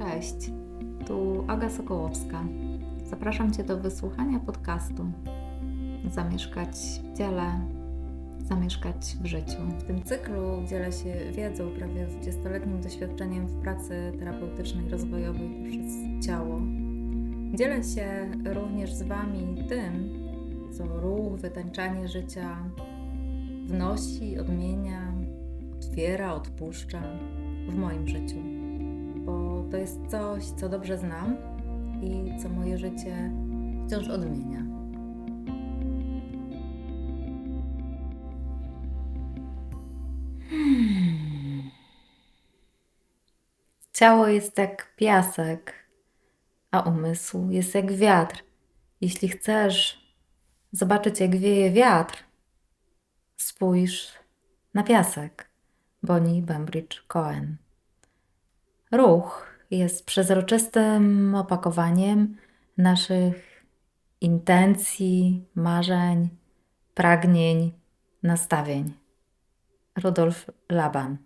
Cześć, tu Aga Sokołowska. Zapraszam Cię do wysłuchania podcastu Zamieszkać w ciele, zamieszkać w życiu. W tym cyklu dzielę się wiedzą, prawie 20-letnim doświadczeniem w pracy terapeutycznej, rozwojowej poprzez ciało. Dzielę się również z Wami tym, co ruch, wytańczanie życia wnosi, odmienia, otwiera, odpuszcza w moim życiu to jest coś, co dobrze znam i co moje życie wciąż odmienia. Hmm. Ciało jest jak piasek, a umysł jest jak wiatr. Jeśli chcesz zobaczyć, jak wieje wiatr, spójrz na piasek. Bonnie Bembridge Cohen. Ruch jest przezroczystym opakowaniem naszych intencji, marzeń, pragnień, nastawień. Rudolf Laban.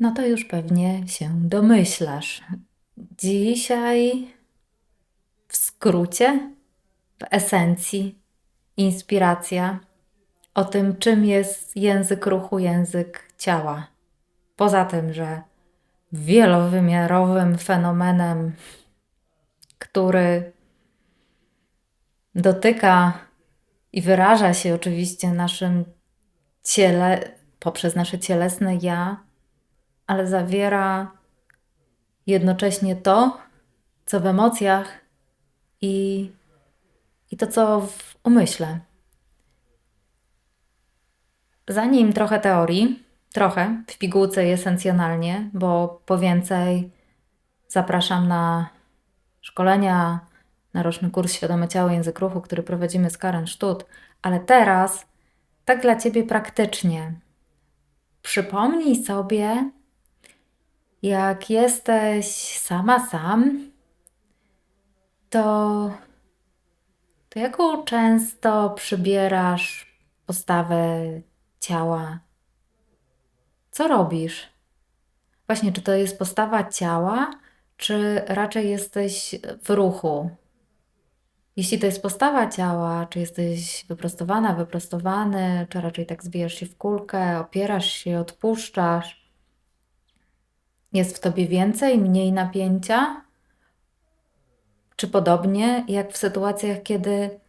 No to już pewnie się domyślasz. Dzisiaj w skrócie, w esencji, inspiracja o tym, czym jest język ruchu, język ciała. Poza tym, że wielowymiarowym fenomenem, który dotyka i wyraża się oczywiście naszym ciele, poprzez nasze cielesne ja, ale zawiera jednocześnie to, co w emocjach i, i to, co w umyśle. Zanim trochę teorii, trochę w pigułce i esencjonalnie, bo po więcej zapraszam na szkolenia, na roczny kurs Świadome Ciało Język Ruchu, który prowadzimy z Karen Sztut, ale teraz tak dla Ciebie praktycznie. Przypomnij sobie, jak jesteś sama sam, to, to jaką często przybierasz postawę ciała co robisz? Właśnie, czy to jest postawa ciała, czy raczej jesteś w ruchu? Jeśli to jest postawa ciała, czy jesteś wyprostowana, wyprostowany, czy raczej tak zbijasz się w kulkę, opierasz się, odpuszczasz? Jest w tobie więcej, mniej napięcia? Czy podobnie jak w sytuacjach, kiedy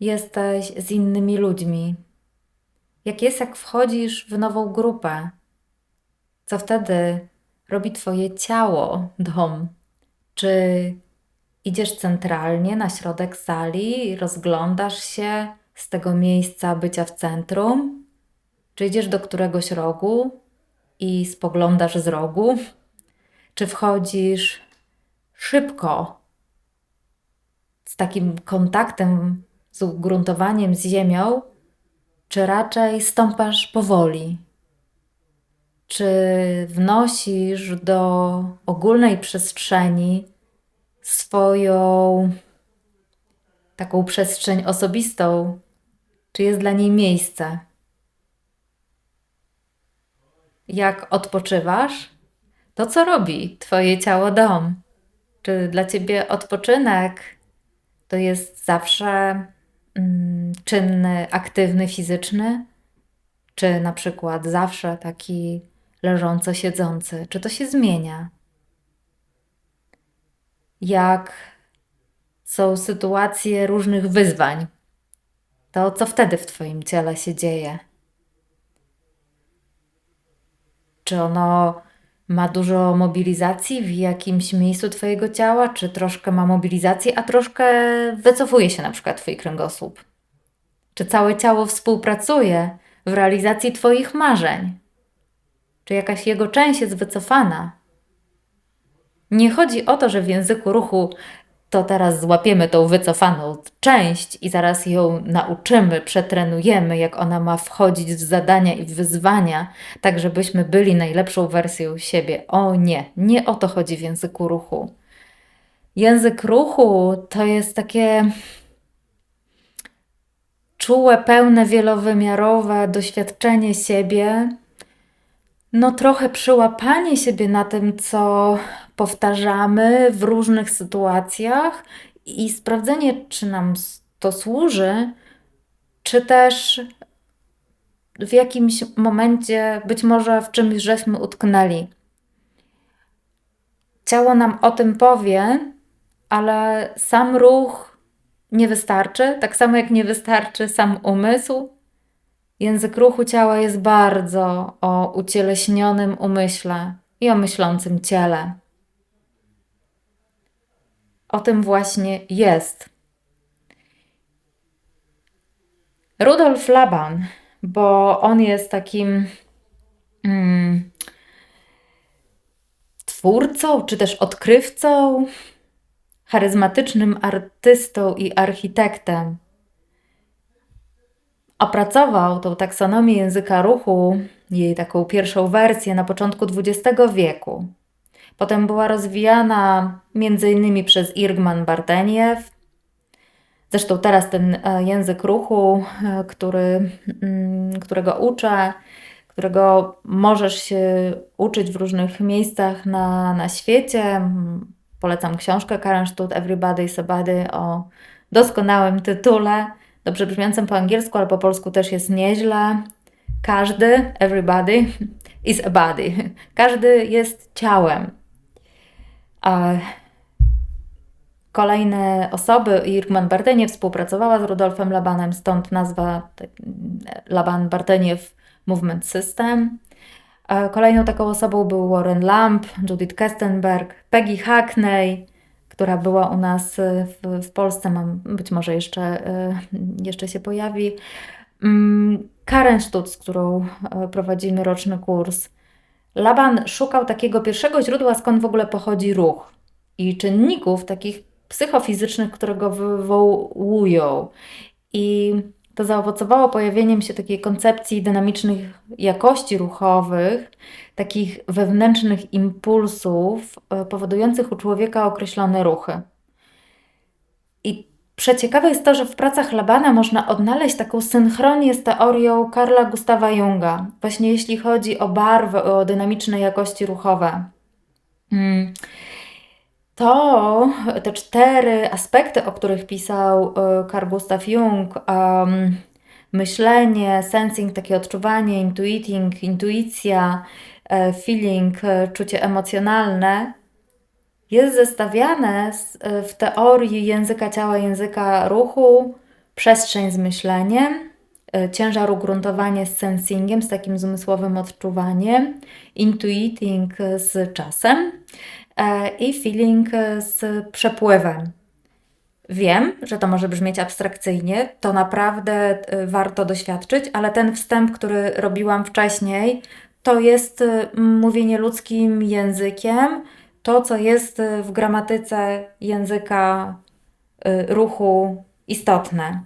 jesteś z innymi ludźmi? Jak jest, jak wchodzisz w nową grupę? Co wtedy robi Twoje ciało, dom? Czy idziesz centralnie na środek sali, rozglądasz się z tego miejsca bycia w centrum? Czy idziesz do któregoś rogu i spoglądasz z rogu? Czy wchodzisz szybko, z takim kontaktem, z ugruntowaniem z ziemią, czy raczej stąpasz powoli? Czy wnosisz do ogólnej przestrzeni swoją taką przestrzeń osobistą? Czy jest dla niej miejsce? Jak odpoczywasz? To co robi Twoje ciało dom? Czy dla Ciebie odpoczynek to jest zawsze mm, czynny, aktywny, fizyczny? Czy na przykład zawsze taki leżąco siedzący, czy to się zmienia? Jak są sytuacje różnych wyzwań, to co wtedy w Twoim ciele się dzieje? Czy ono ma dużo mobilizacji w jakimś miejscu Twojego ciała, czy troszkę ma mobilizacji, a troszkę wycofuje się na przykład Twój kręgosłup? Czy całe ciało współpracuje w realizacji Twoich marzeń? Czy jakaś jego część jest wycofana. Nie chodzi o to, że w języku ruchu to teraz złapiemy tą wycofaną część i zaraz ją nauczymy, przetrenujemy, jak ona ma wchodzić w zadania i w wyzwania, tak żebyśmy byli najlepszą wersją siebie. O nie, nie o to chodzi w języku ruchu. Język ruchu to jest takie czułe, pełne, wielowymiarowe doświadczenie siebie no trochę przyłapanie siebie na tym, co powtarzamy w różnych sytuacjach i sprawdzenie, czy nam to służy, czy też w jakimś momencie, być może w czymś żeśmy utknęli. Ciało nam o tym powie, ale sam ruch nie wystarczy, tak samo jak nie wystarczy sam umysł. Język ruchu ciała jest bardzo o ucieleśnionym umyśle i o myślącym ciele. O tym właśnie jest. Rudolf Laban, bo on jest takim mm, twórcą, czy też odkrywcą, charyzmatycznym artystą i architektem. Opracował tą taksonomię języka ruchu, jej taką pierwszą wersję na początku XX wieku. Potem była rozwijana m.in. przez Irgman Barteniew. Zresztą teraz ten e, język ruchu, e, który, mm, którego uczę, którego możesz się uczyć w różnych miejscach na, na świecie. Polecam książkę Karen Stutt Everybody Body o doskonałym tytule, dobrze brzmiącym po angielsku, ale po polsku też jest nieźle. Każdy, everybody, is a body. Każdy jest ciałem. A kolejne osoby, Irman Barteniew współpracowała z Rudolfem Labanem, stąd nazwa Laban Barteniew Movement System. Kolejną taką osobą był Warren Lamp, Judith Kestenberg, Peggy Hackney, która była u nas w, w Polsce, mam, być może jeszcze, e, jeszcze się pojawi. Mm, Karen Stutz, z którą e, prowadzimy roczny kurs. Laban szukał takiego pierwszego źródła, skąd w ogóle pochodzi ruch i czynników takich psychofizycznych, które go wywołują. I to zaowocowało pojawieniem się takiej koncepcji dynamicznych jakości ruchowych, takich wewnętrznych impulsów e, powodujących u człowieka określone ruchy. I przeciekawe jest to, że w pracach Labana można odnaleźć taką synchronię z teorią Karla Gustawa Junga, właśnie jeśli chodzi o barwę, o dynamiczne jakości ruchowe. Hmm to te cztery aspekty, o których pisał e, Carl Gustav Jung, um, myślenie, sensing, takie odczuwanie, intuiting, intuicja, e, feeling, e, czucie emocjonalne, jest zestawiane w teorii języka ciała, języka ruchu, przestrzeń z myśleniem, ciężar ugruntowanie z sensingiem, z takim zmysłowym odczuwaniem, intuiting z czasem. E, i feeling z przepływem. Wiem, że to może brzmieć abstrakcyjnie, to naprawdę e, warto doświadczyć, ale ten wstęp, który robiłam wcześniej, to jest e, mówienie ludzkim językiem, to co jest w gramatyce języka ruchu istotne.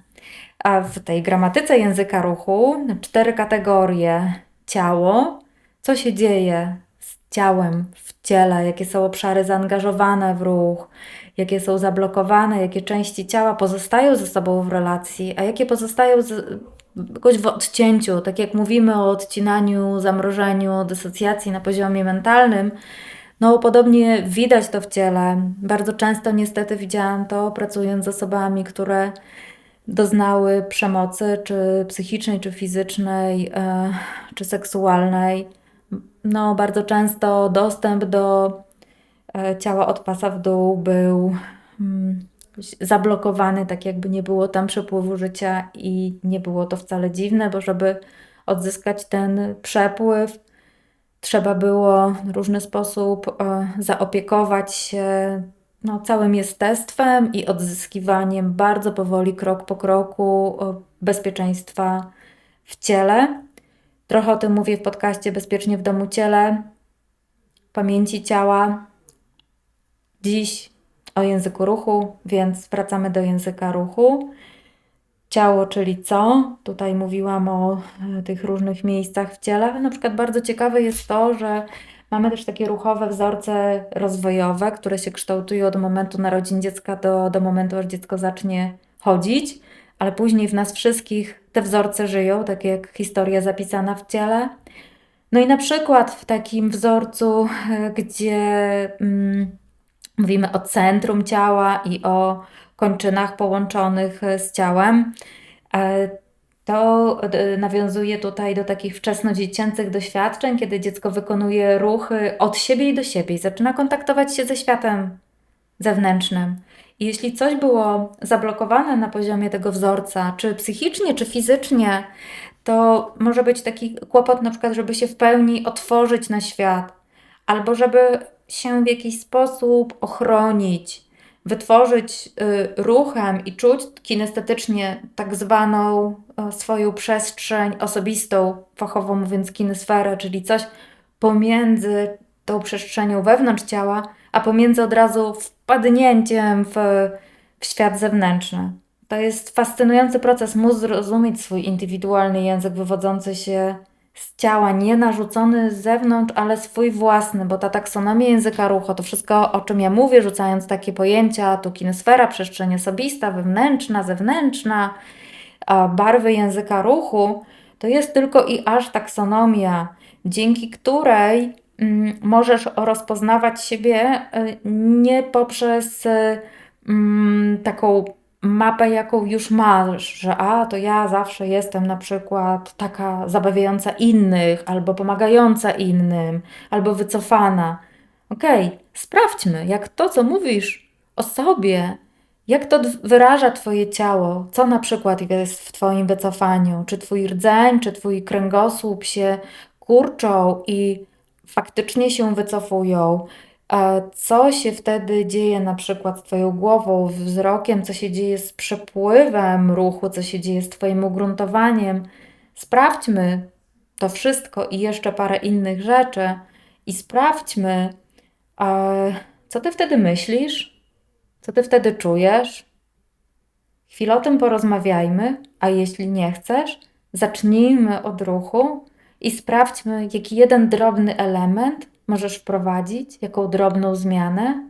A w tej gramatyce języka ruchu cztery kategorie: ciało, co się dzieje ciałem, w ciele, jakie są obszary zaangażowane w ruch, jakie są zablokowane, jakie części ciała pozostają ze sobą w relacji, a jakie pozostają z, jakoś w odcięciu. Tak jak mówimy o odcinaniu, zamrożeniu, dysocjacji na poziomie mentalnym, no podobnie widać to w ciele. Bardzo często niestety widziałam to pracując z osobami, które doznały przemocy, czy psychicznej, czy fizycznej, e, czy seksualnej no, bardzo często dostęp do e, ciała od pasa w dół był mm, zablokowany, tak jakby nie było tam przepływu życia i nie było to wcale dziwne, bo żeby odzyskać ten przepływ, trzeba było w różny sposób e, zaopiekować się no, całym jestestwem i odzyskiwaniem bardzo powoli, krok po kroku bezpieczeństwa w ciele. Trochę o tym mówię w podcaście Bezpiecznie w domu ciele, pamięci ciała. Dziś o języku ruchu, więc wracamy do języka ruchu. Ciało, czyli co? Tutaj mówiłam o e, tych różnych miejscach w ciele. Na przykład bardzo ciekawe jest to, że mamy też takie ruchowe wzorce rozwojowe, które się kształtują od momentu narodzin dziecka do, do momentu, aż dziecko zacznie chodzić ale później w nas wszystkich te wzorce żyją, tak jak historia zapisana w ciele. No i na przykład w takim wzorcu, gdzie mm, mówimy o centrum ciała i o kończynach połączonych z ciałem, e, to e, nawiązuje tutaj do takich wczesnodziecięcych doświadczeń, kiedy dziecko wykonuje ruchy od siebie i do siebie i zaczyna kontaktować się ze światem zewnętrznym. Jeśli coś było zablokowane na poziomie tego wzorca, czy psychicznie, czy fizycznie, to może być taki kłopot, na przykład, żeby się w pełni otworzyć na świat, albo żeby się w jakiś sposób ochronić, wytworzyć y, ruchem i czuć kinestetycznie tak zwaną y, swoją przestrzeń osobistą, fachowo mówiąc kinesferę, czyli coś pomiędzy tą przestrzenią wewnątrz ciała, a pomiędzy od razu wpadnięciem w, w świat zewnętrzny. To jest fascynujący proces, móc zrozumieć swój indywidualny język wywodzący się z ciała, nie narzucony z zewnątrz, ale swój własny, bo ta taksonomia języka ruchu, to wszystko, o czym ja mówię, rzucając takie pojęcia, tu kinesfera, przestrzeń osobista, wewnętrzna, zewnętrzna, barwy języka ruchu, to jest tylko i aż taksonomia, dzięki której możesz rozpoznawać siebie y, nie poprzez y, mm, taką mapę, jaką już masz, że a, to ja zawsze jestem na przykład taka zabawiająca innych, albo pomagająca innym, albo wycofana. Okej, okay, sprawdźmy, jak to, co mówisz o sobie, jak to wyraża Twoje ciało, co na przykład jest w Twoim wycofaniu, czy Twój rdzeń, czy Twój kręgosłup się kurczą i faktycznie się wycofują, co się wtedy dzieje na przykład z Twoją głową, wzrokiem, co się dzieje z przepływem ruchu, co się dzieje z Twoim ugruntowaniem. Sprawdźmy to wszystko i jeszcze parę innych rzeczy i sprawdźmy, co Ty wtedy myślisz, co Ty wtedy czujesz. Chwilę o tym porozmawiajmy, a jeśli nie chcesz, zacznijmy od ruchu i sprawdźmy, jaki jeden drobny element możesz wprowadzić, jaką drobną zmianę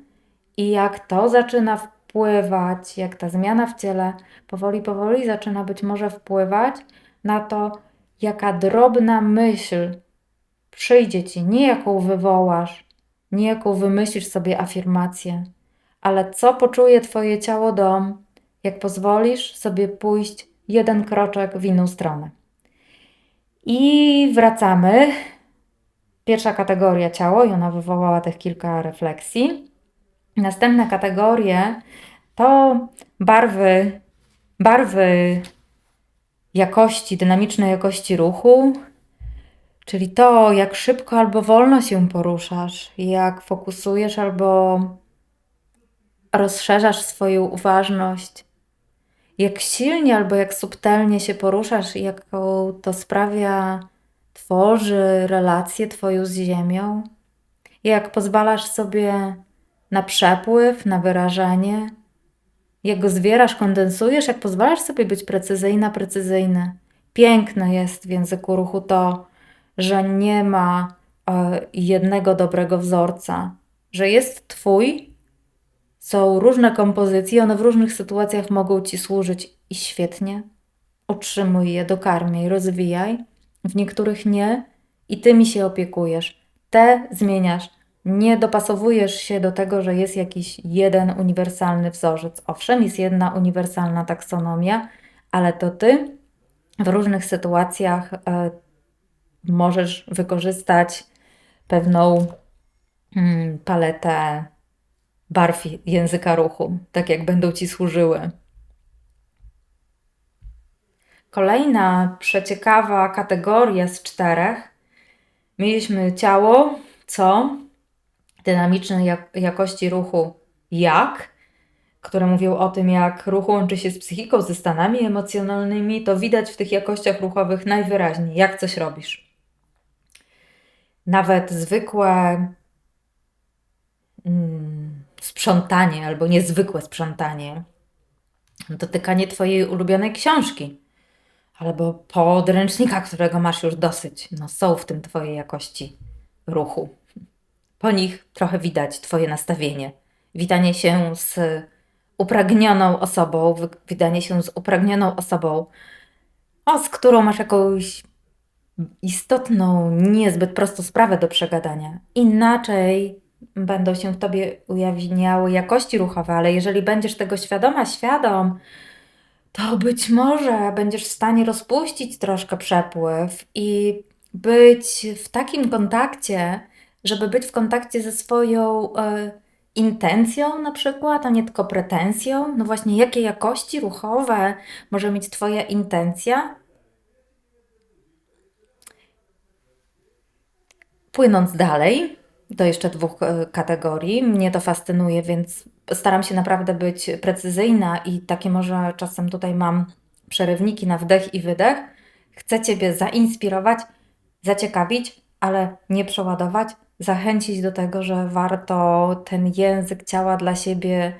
i jak to zaczyna wpływać, jak ta zmiana w ciele powoli, powoli zaczyna być może wpływać na to, jaka drobna myśl przyjdzie ci, nie jaką wywołasz, nie jaką wymyślisz sobie afirmację, ale co poczuje Twoje ciało dom, jak pozwolisz sobie pójść jeden kroczek w inną stronę. I wracamy Pierwsza kategoria ciało i ona wywołała tych kilka refleksji. Następne kategorie to barwy, barwy jakości, dynamicznej jakości ruchu, czyli to, jak szybko albo wolno się poruszasz, jak fokusujesz albo rozszerzasz swoją uważność, jak silnie albo jak subtelnie się poruszasz, jaką to sprawia tworzy relację Twoją z Ziemią, jak pozwalasz sobie na przepływ, na wyrażenie, jak go zwierasz, kondensujesz, jak pozwalasz sobie być precyzyjna, precyzyjny. Piękne jest w języku ruchu to, że nie ma e, jednego dobrego wzorca, że jest Twój, są różne kompozycje, one w różnych sytuacjach mogą Ci służyć i świetnie. Utrzymuj je, dokarmiaj, rozwijaj w niektórych nie i ty mi się opiekujesz. Te zmieniasz. Nie dopasowujesz się do tego, że jest jakiś jeden uniwersalny wzorzec. Owszem, jest jedna uniwersalna taksonomia, ale to ty w różnych sytuacjach y, możesz wykorzystać pewną y, paletę barw języka ruchu, tak jak będą ci służyły. Kolejna przeciekawa kategoria z czterech. Mieliśmy ciało, co, dynamicznej jak jakości ruchu, jak, które mówią o tym, jak ruch łączy się z psychiką, ze stanami emocjonalnymi, to widać w tych jakościach ruchowych najwyraźniej, jak coś robisz. Nawet zwykłe mm, sprzątanie albo niezwykłe sprzątanie, dotykanie Twojej ulubionej książki albo podręcznika, którego masz już dosyć. No, są w tym Twoje jakości ruchu. Po nich trochę widać Twoje nastawienie. Witanie się z upragnioną osobą, witanie się z upragnioną osobą, o, z którą masz jakąś istotną, niezbyt prostą sprawę do przegadania. Inaczej będą się w tobie ujawniały jakości ruchowe, ale jeżeli będziesz tego świadoma, świadom, to być może będziesz w stanie rozpuścić troszkę przepływ i być w takim kontakcie, żeby być w kontakcie ze swoją e, intencją na przykład, a nie tylko pretensją. No właśnie, jakie jakości ruchowe może mieć Twoja intencja? Płynąc dalej do jeszcze dwóch e, kategorii, mnie to fascynuje, więc staram się naprawdę być precyzyjna i takie może czasem tutaj mam przerywniki na wdech i wydech. Chcę Ciebie zainspirować, zaciekawić, ale nie przeładować, zachęcić do tego, że warto ten język ciała dla siebie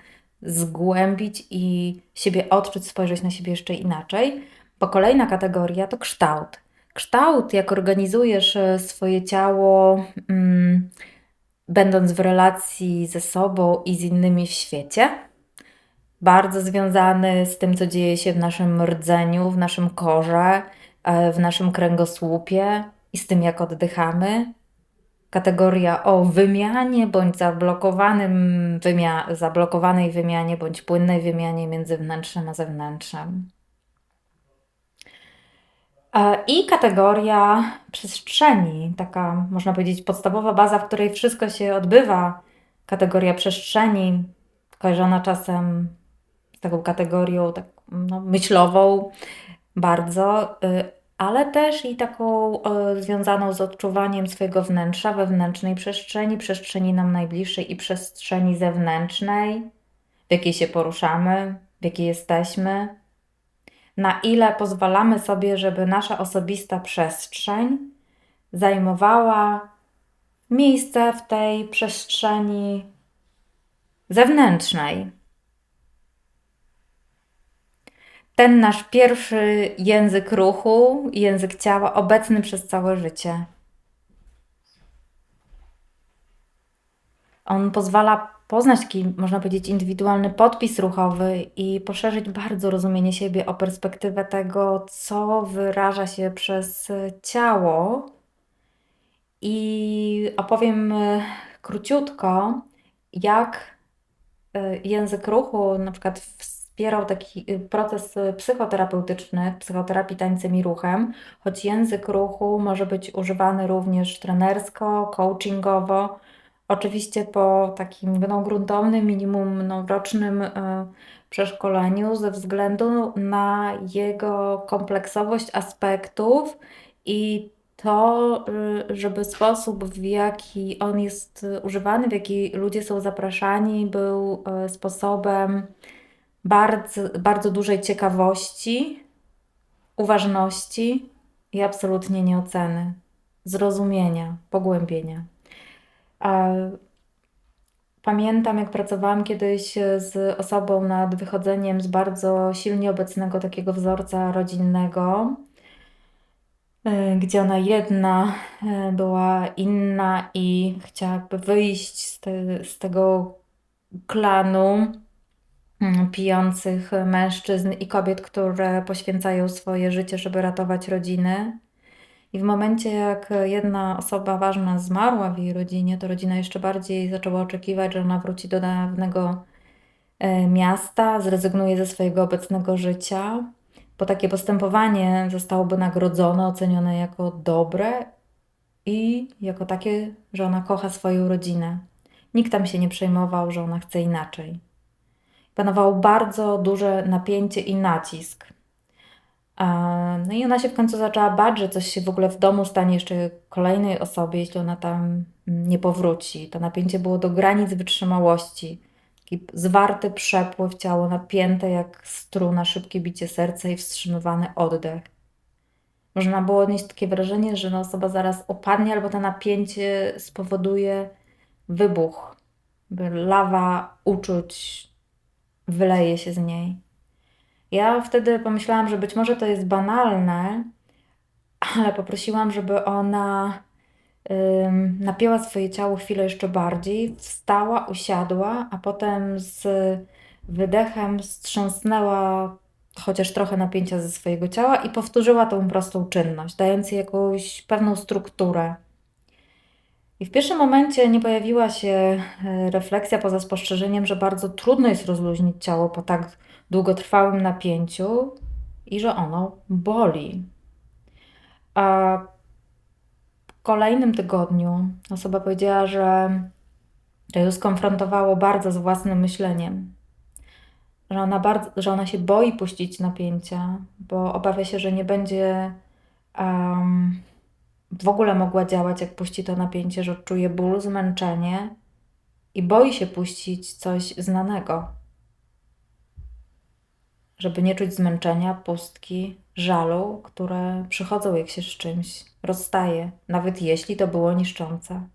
zgłębić i siebie odczuć, spojrzeć na siebie jeszcze inaczej. Bo kolejna kategoria to kształt. Kształt, jak organizujesz e, swoje ciało, mm, będąc w relacji ze sobą i z innymi w świecie, bardzo związany z tym, co dzieje się w naszym rdzeniu, w naszym korze, e, w naszym kręgosłupie i z tym, jak oddychamy. Kategoria o wymianie bądź zablokowanym wymia- zablokowanej wymianie bądź płynnej wymianie między wnętrzem a zewnętrzem. E, I kategoria przestrzeni, taka można powiedzieć podstawowa baza, w której wszystko się odbywa. Kategoria przestrzeni, kojarzona czasem z taką kategorią tak, no, myślową bardzo, y, ale też i taką związaną z odczuwaniem swojego wnętrza, wewnętrznej przestrzeni, przestrzeni nam najbliższej i przestrzeni zewnętrznej, w jakiej się poruszamy, w jakiej jesteśmy na ile pozwalamy sobie, żeby nasza osobista przestrzeń zajmowała miejsce w tej przestrzeni zewnętrznej. Ten nasz pierwszy język ruchu, język ciała, obecny przez całe życie. On pozwala poznać taki, można powiedzieć, indywidualny podpis ruchowy i poszerzyć bardzo rozumienie siebie o perspektywę tego, co wyraża się przez ciało. I opowiem e, króciutko, jak e, język ruchu na przykład wspierał taki e, proces psychoterapeutyczny, psychoterapii tańcem i ruchem, choć język ruchu może być używany również trenersko, coachingowo Oczywiście po takim no, gruntownym, minimum no, rocznym e, przeszkoleniu ze względu na jego kompleksowość aspektów i to, y, żeby sposób, w jaki on jest używany, w jaki ludzie są zapraszani, był e, sposobem bardzo, bardzo dużej ciekawości, uważności i absolutnie nieoceny, zrozumienia, pogłębienia. Pamiętam, jak pracowałam kiedyś z osobą nad wychodzeniem z bardzo silnie obecnego takiego wzorca rodzinnego, e, gdzie ona jedna e, była inna i chciała wyjść z, te, z tego klanu mm, pijących mężczyzn i kobiet, które poświęcają swoje życie, żeby ratować rodziny. I w momencie, jak jedna osoba ważna zmarła w jej rodzinie, to rodzina jeszcze bardziej zaczęła oczekiwać, że ona wróci do dawnego e, miasta, zrezygnuje ze swojego obecnego życia. Bo takie postępowanie zostałoby nagrodzone, ocenione jako dobre i jako takie, że ona kocha swoją rodzinę. Nikt tam się nie przejmował, że ona chce inaczej. Panowało bardzo duże napięcie i nacisk. No i ona się w końcu zaczęła bać, że coś się w ogóle w domu stanie jeszcze kolejnej osobie, jeśli ona tam nie powróci. To napięcie było do granic wytrzymałości. Taki zwarty przepływ, ciało napięte jak struna, szybkie bicie serca i wstrzymywany oddech. Można było odnieść takie wrażenie, że no osoba zaraz opadnie, albo to napięcie spowoduje wybuch, lawa uczuć wyleje się z niej. Ja wtedy pomyślałam, że być może to jest banalne, ale poprosiłam, żeby ona ym, napięła swoje ciało chwilę jeszcze bardziej, wstała, usiadła, a potem z wydechem strząsnęła chociaż trochę napięcia ze swojego ciała i powtórzyła tą prostą czynność, dając jej jakąś pewną strukturę. I w pierwszym momencie nie pojawiła się e, refleksja poza spostrzeżeniem, że bardzo trudno jest rozluźnić ciało po tak długotrwałym napięciu i że ono boli. A w kolejnym tygodniu osoba powiedziała, że to ją skonfrontowało bardzo z własnym myśleniem. Że ona, bardzo, że ona się boi puścić napięcia, bo obawia się, że nie będzie um, w ogóle mogła działać, jak puści to napięcie, że odczuje ból, zmęczenie i boi się puścić coś znanego. Żeby nie czuć zmęczenia, pustki, żalu, które przychodzą, jak się z czymś rozstaje, nawet jeśli to było niszczące.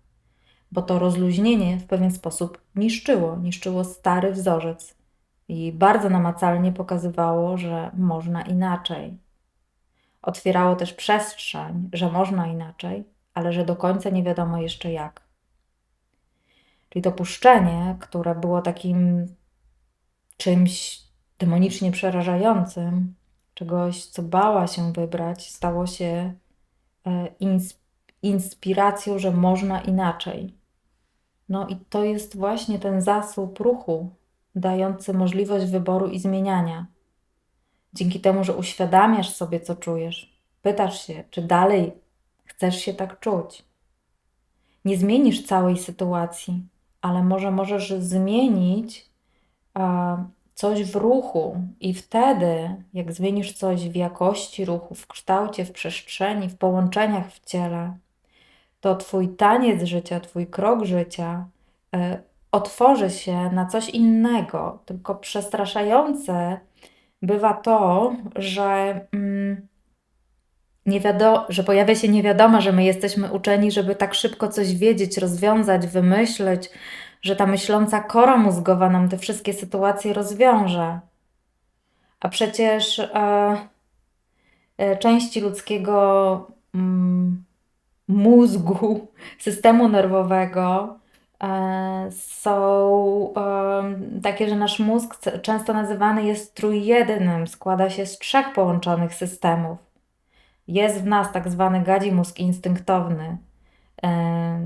Bo to rozluźnienie w pewien sposób niszczyło, niszczyło stary wzorzec i bardzo namacalnie pokazywało, że można inaczej. Otwierało też przestrzeń, że można inaczej, ale że do końca nie wiadomo jeszcze jak. Czyli to puszczenie, które było takim czymś demonicznie przerażającym, czegoś, co bała się wybrać, stało się e, inspiracją, że można inaczej. No i to jest właśnie ten zasób ruchu, dający możliwość wyboru i zmieniania. Dzięki temu, że uświadamiasz sobie, co czujesz, pytasz się, czy dalej chcesz się tak czuć. Nie zmienisz całej sytuacji, ale może możesz zmienić coś w ruchu, i wtedy, jak zmienisz coś w jakości ruchu, w kształcie, w przestrzeni, w połączeniach w ciele, to Twój taniec życia, Twój krok życia y, otworzy się na coś innego. Tylko przestraszające bywa to, że. Mm, nie wiadomo, że pojawia się niewiadoma, że my jesteśmy uczeni, żeby tak szybko coś wiedzieć, rozwiązać, wymyśleć, że ta myśląca kora mózgowa nam te wszystkie sytuacje rozwiąże. A przecież e, e, części ludzkiego mm, mózgu, systemu nerwowego e, są e, takie, że nasz mózg często nazywany jest trójjednym, składa się z trzech połączonych systemów. Jest w nas tak zwany gadzi mózg instynktowny, e,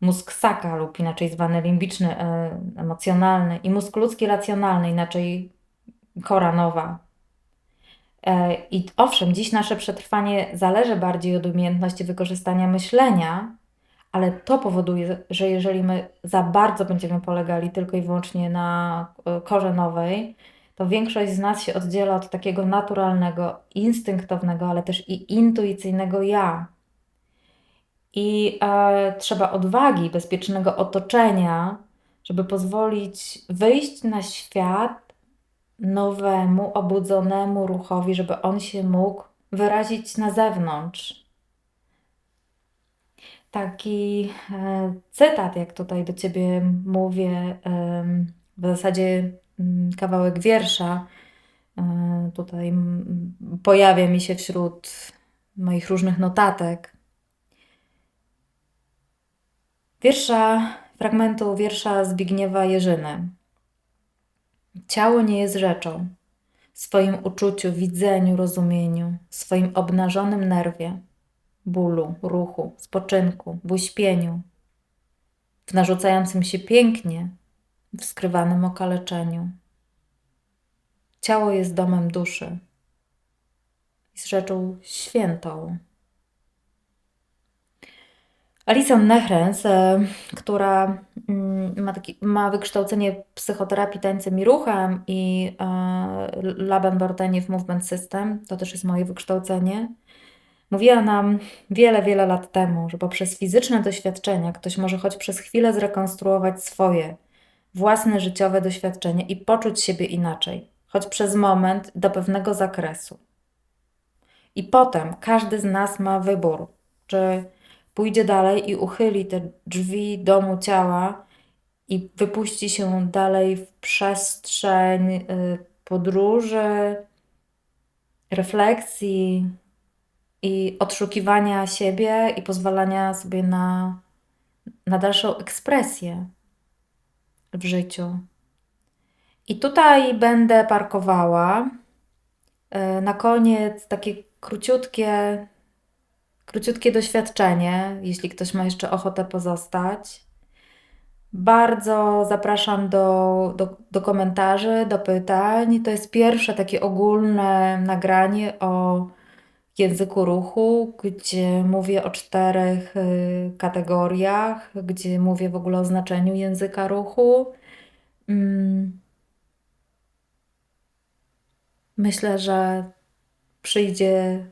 mózg saka lub inaczej zwany limbiczny, e, emocjonalny i mózg ludzki racjonalny, inaczej kora nowa. E, I owszem, dziś nasze przetrwanie zależy bardziej od umiejętności wykorzystania myślenia, ale to powoduje, że jeżeli my za bardzo będziemy polegali tylko i wyłącznie na e, korze nowej, to większość z nas się oddziela od takiego naturalnego, instynktownego, ale też i intuicyjnego ja, i e, trzeba odwagi, bezpiecznego otoczenia, żeby pozwolić wyjść na świat nowemu, obudzonemu ruchowi, żeby on się mógł wyrazić na zewnątrz. Taki e, cytat, jak tutaj do ciebie mówię, e, w zasadzie m, kawałek wiersza, e, tutaj m, pojawia mi się wśród moich różnych notatek. Wiersza, fragmentu wiersza Zbigniewa Jerzyny. Ciało nie jest rzeczą. W swoim uczuciu, widzeniu, rozumieniu, swoim obnażonym nerwie, bólu, ruchu, spoczynku, w uśpieniu, w narzucającym się pięknie, w skrywanym okaleczeniu. Ciało jest domem duszy, jest rzeczą świętą. Alison Nechrens, e, która mm, ma, taki, ma wykształcenie psychoterapii tańcem i ruchem i e, Laban Borteniew Movement System, to też jest moje wykształcenie, mówiła nam wiele, wiele lat temu, że poprzez fizyczne doświadczenia ktoś może choć przez chwilę zrekonstruować swoje własne życiowe doświadczenie i poczuć siebie inaczej, choć przez moment do pewnego zakresu. I potem każdy z nas ma wybór, czy pójdzie dalej i uchyli te drzwi domu ciała i wypuści się dalej w przestrzeń y, podróży, refleksji i odszukiwania siebie i pozwalania sobie na, na dalszą ekspresję w życiu. I tutaj będę parkowała E, Na koniec takie króciutkie, króciutkie doświadczenie, jeśli ktoś ma jeszcze ochotę pozostać. Bardzo zapraszam do, do, do komentarzy, do pytań. To jest pierwsze takie ogólne nagranie o języku ruchu, gdzie mówię o czterech y, kategoriach, gdzie mówię w ogóle o znaczeniu języka ruchu. Mm. Myślę, że przyjdzie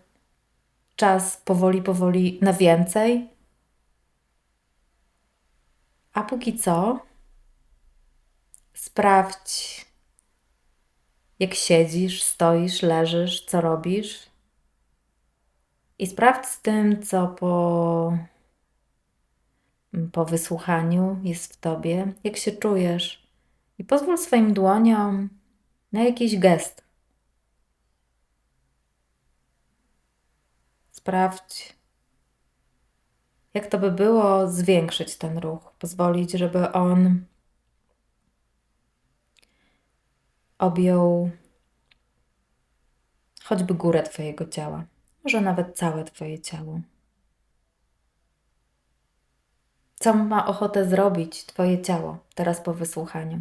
czas powoli, powoli na więcej. A póki co, sprawdź, jak siedzisz, stoisz, leżysz, co robisz. I sprawdź z tym, co po, po wysłuchaniu jest w tobie, jak się czujesz. I pozwól swoim dłoniom na jakiś gest. Sprawdź, jak to by było zwiększyć ten ruch, pozwolić, żeby on objął choćby górę Twojego ciała, może nawet całe Twoje ciało. Co ma ochotę zrobić Twoje ciało teraz po wysłuchaniu?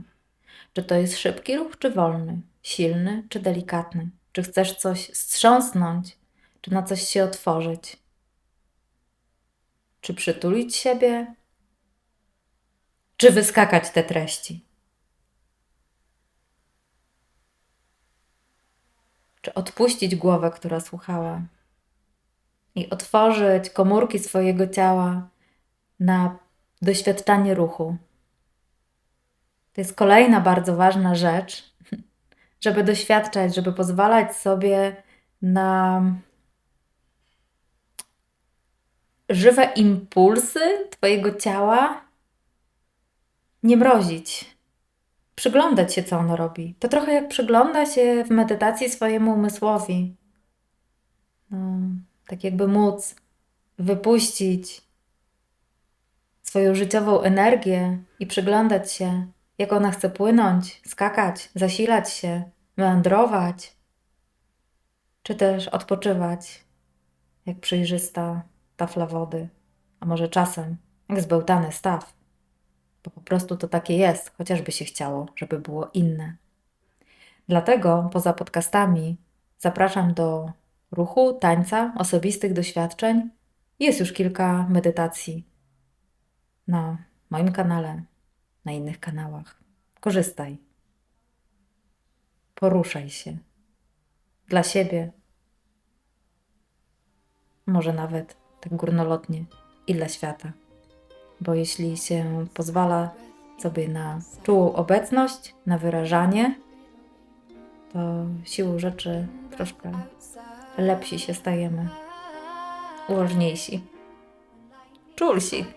Czy to jest szybki ruch, czy wolny? Silny, czy delikatny? Czy chcesz coś strząsnąć, czy na coś się otworzyć? Czy przytulić siebie, czy wyskakać te treści? Czy odpuścić głowę, która słuchała i otworzyć komórki swojego ciała na doświadczanie ruchu? To jest kolejna bardzo ważna rzecz, żeby doświadczać, żeby pozwalać sobie na żywe impulsy Twojego ciała nie mrozić. Przyglądać się, co ono robi. To trochę jak przygląda się w medytacji swojemu umysłowi. No, tak jakby móc wypuścić swoją życiową energię i przyglądać się, jak ona chce płynąć, skakać, zasilać się, meandrować, czy też odpoczywać, jak przejrzysta tafla wody, a może czasem jak zbełtany staw, bo po prostu to takie jest, chociażby się chciało, żeby było inne. Dlatego poza podcastami zapraszam do ruchu, tańca, osobistych doświadczeń. Jest już kilka medytacji na moim kanale, na innych kanałach. Korzystaj. Poruszaj się. Dla siebie. Może nawet tak górnolotnie i dla świata. Bo jeśli się pozwala sobie na czułą obecność, na wyrażanie, to siłą rzeczy troszkę lepsi się stajemy, ułożniejsi, czulsi.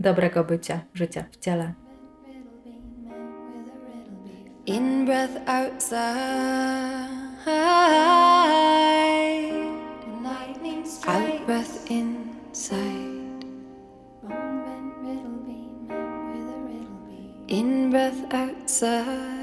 Dobrego bycia, życia w ciele. In breath outside, breath outside,